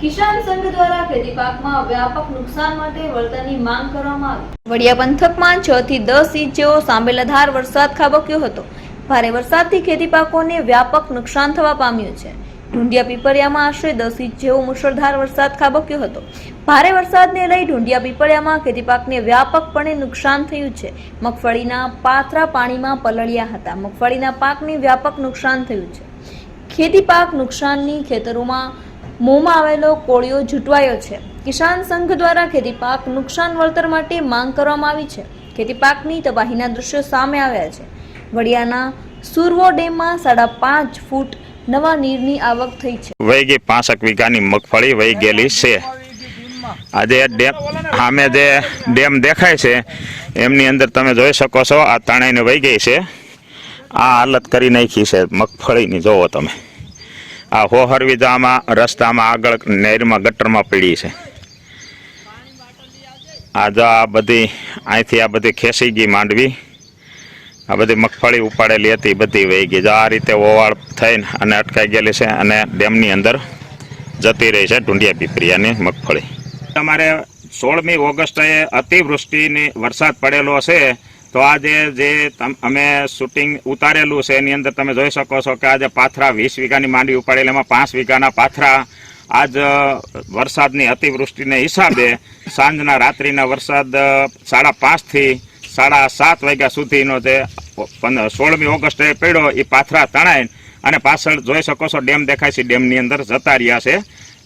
કિસાન સંઘ દ્વારા ખેતી પાકમાં વ્યાપક નુકસાન માટે વળતરની માંગ કરવામાં આવી. વડિયા પંથકમાં છ થી દસ ઇંચ જેવો સાંબેલાધાર વરસાદ ખાબક્યો હતો. ભારે વરસાદથી ખેતી પાકોને વ્યાપક નુકસાન થવા પામ્યું છે. ઢુંડિયા પીપળિયામાં આશરે દસ ઇંચ જેવો મુશળધાર વરસાદ ખાબક્યો હતો. ભારે વરસાદને લઈ ઢુંડિયા પીપળિયામાં ખેતી પાકને વ્યાપકપણે નુકસાન થયું છે. મગફળીના પાથરા પાણીમાં પલળ્યા હતા. મગફળીના પાકને વ્યાપક નુકસાન થયું છે. ખેતી પાક નુકસાનની ખેતરોમાં મોંમાં આવેલો કોળિયો ઝૂંટવાયો છે. કિસાન સંઘ દ્વારા ખેતી પાક નુકસાન વળતર માટે માંગ કરવામાં આવી છે. ખેતી પાકની તબાહીના દ્રશ્યો સામે આવ્યા છે. વડિયાના સુરવો ડેમમાં સાડા પાંચ ફૂટ નવા નીરની આવક થઈ છે. વહી ગઈ પાંસઠ વીઘાની મગફળી વહી ગયેલી છે. આજે ડેમ સામે જે ડેમ દેખાય છે, એમની અંદર તમે જોઈ શકો છો, આ તણાઈને વહી ગઈ છે. આ હાલત કરી નાખી છે મગફળીની જોવો તમે. આ હોહર વિધામાં રસ્તામાં આગળ નહેરમાં ગટરમાં પડી છે. આ જો આ બધી અહીંથી આ બધી ખેંચી ગઈ માંડવી. આ બધી મગફળી ઉપાડેલી હતી બધી વહી ગઈ. જો આ રીતે ઓવાળ થઈને અને અટકાઈ ગયેલી છે અને ડેમની અંદર જતી રહી છે ઢુંડિયા પીપરિયાની મગફળી. તમારે સોળમી ઓગસ્ટે અતિવૃષ્ટિની વરસાદ પડેલો છે તો આજે જે અમે શૂટિંગ ઉતારેલું છે, એની અંદર તમે જોઈ શકો છો કે આજે પાથરા વીસ વીઘાની માંડવી ઉપાડેલી, એમાં પાંચ વીઘાના પાથરા. આજ વરસાદની અતિવૃષ્ટિને હિસાબે સાંજના રાત્રિના વરસાદ સાડા પાંચથી સાડા સાત વાગ્યા સુધીનો જે સોળમી ઓગસ્ટે પડ્યો એ પાથરા તણાય અને પાછળ જોઈ શકો છો ડેમ દેખાય છે, ડેમની અંદર જતા રહ્યા છે.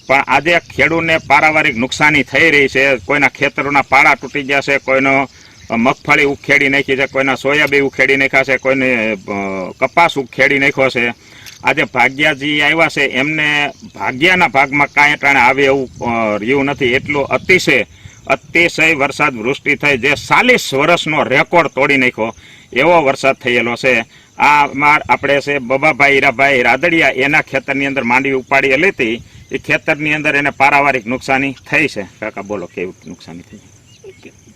પણ આજે ખેડૂતને પારાવારિક નુકસાની થઈ રહી છે, કોઈના ખેતરોના પાળા તૂટી ગયા છે, કોઈનો મગફળી ઉખેડી નાખી છે, કોઈના સોયાબીન ઉખેડી નાખ્યા છે, કોઈને કપાસ ઉખેડી નાખ્યો છે. આજે ભાગ્યાજી આવ્યા છે, એમને ભાગ્યાના ભાગમાં કાંઈ ટાણે આવે એવું રહ્યું નથી. એટલું અતિશય અતિશય વરસાદ વૃષ્ટિ થઈ, જે ચાલીસ વર્ષનો રેકોર્ડ તોડી નાખ્યો, એવો વરસાદ થયેલો છે. આ માર આપણે છે, બબાભાઈ, હીરાભાઈ, રાદડિયા, એના ખેતરની અંદર માંડવી ઉપાડી લેતી એ ખેતરની અંદર એને પારાવારિક નુકસાની થઈ છે. કાકા, બોલો, કેવી નુકસાની થઈ?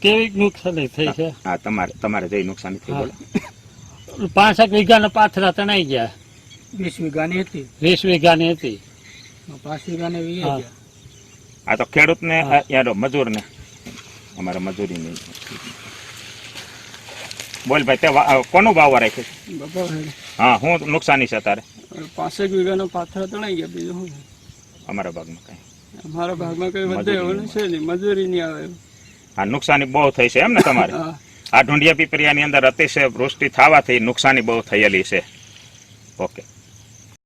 કેવી નુકસાની થઈ છે? હા તમારે તમારે જઈ નુકસાની થઈ બોલો પાંસઠ વીઘાના પાથરા તણાઈ ગયા. વીસ વીઘાની હતી. વીસ વીઘાની હતી. પાંચ વીઘાને વીએ હા. આ તો ખેડૂતને હા. યાર મજૂરને. અમારે મજૂરી નહીં બોલ ભાઈ તે વા- કોનું ભાવ રાખે છે? હા હું નુકસાની છે તારે? પાંસઠ વીઘાનો પાથરા તણાઈ ગયા બીજું શું? અમારા ભાગમાં કઈ. અમારા ભાગમાં કઈ વધે એવું છે નહીં મજૂરી નહીં આવે હા નુકસાની બહુ થઈ છે એમ ને તમારે આ ઢુંડિયા પીપરિયાની અંદર અતિશય વૃષ્ટિ થવાથી નુકસાની બહુ થયેલી છે. ઓકે.